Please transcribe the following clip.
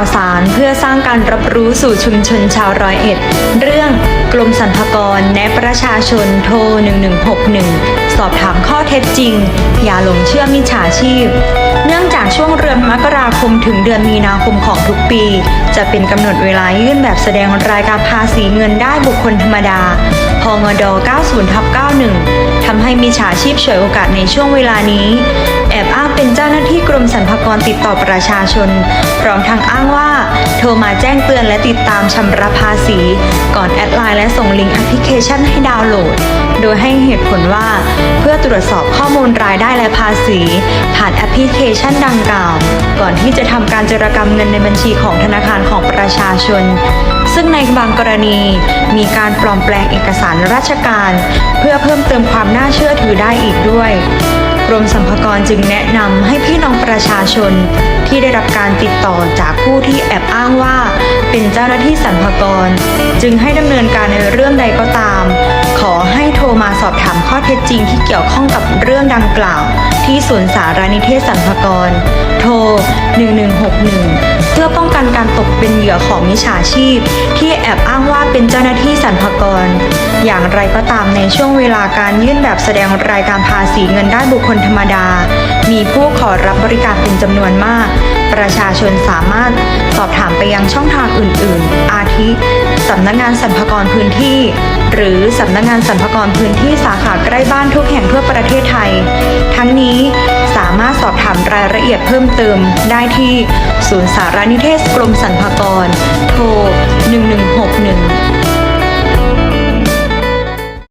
าวสารเพื่อสร้างการรับรู้สู่ชุมชนชาวร้อยเอ็ด เรื่องกรมสรรพากรแนะประชาชนโทร 1161 สอบถามข้อเท็จจริง อย่าหลงเชื่อมิจฉาชีพ เนื่องจากช่วงเดือนมกราคมถึงเดือนมีนาคมของทุกปี จะเป็นกำหนดเวลายื่นแบบแสดงรายการภาษีเงินได้บุคคลธรรมดา พงด 90ทับ91ทำให้มิจฉาชีพฉวยโอกาสในช่วงเวลานี้ จ้าหน้าที่กรมสรรพากรติดต่อประชาชน พร้อมทางอ้างว่า โทรมาแจ้งเตือนและติดตามชำระภาษี ก่อนแอดไลน์และส่งลิงก์แอปพลิเคชันให้ดาวน์โหลด โดยให้เหตุผลว่า เพื่อตรวจสอบข้อมูลรายได้และภาษี ผ่านแอปพลิเคชันดังกล่าว ก่อนที่จะทำการจรกรรมเงินในบัญชีของธนาคารของประชาชน ซึ่งในบางกรณีมีการปลอมแปลงเอกสารราชการ เพื่อเพิ่มเติมความน่าเชื่อถือได้อีกด้วย รมสรรพากรจึงแนะนำให้พี่น้องประชาชนที่ได้รับการติดต่อจากผู้ที่แอบอ้างว่า เป็นเจ้าหน้าที่สรรพากร จึงให้ดำเนินการในเรื่องใดก็ตาม ขอให้โทรมาสอบถามข้อเท็จจริงที่เกี่ยวข้องกับเรื่องดังกล่าว ที่ศูนย์สารนิเทศสรรพากร โทร 1161 เพื่อป้องกันการตกเป็นเหยื่อของมิจฉาชีพ ที่แอบอ้างว่าเป็นเจ้าหน้าที่สรรพากร อย่างไรก็ตามในช่วงเวลาการยื่นแบบแสดงรายการภาษีเงินได้บุคคลธรรมดา มีผู้ขอรับบริการเป็นจำนวนมาก ประชาชนสามารถสอบถามไปยังช่องทางอื่น ๆ อาทิสำนักงานสรรพากรพื้นที่ หรือสำนักงานสรรพากรพื้นที่สาขาใกล้บ้านทุกแห่งทั่วประเทศไทย ทั้งนี้สามารถสอบถามรายละเอียดเพิ่มเติมได้ที่ ศูนย์สารนิเทศกรมสรรพากร โทร 116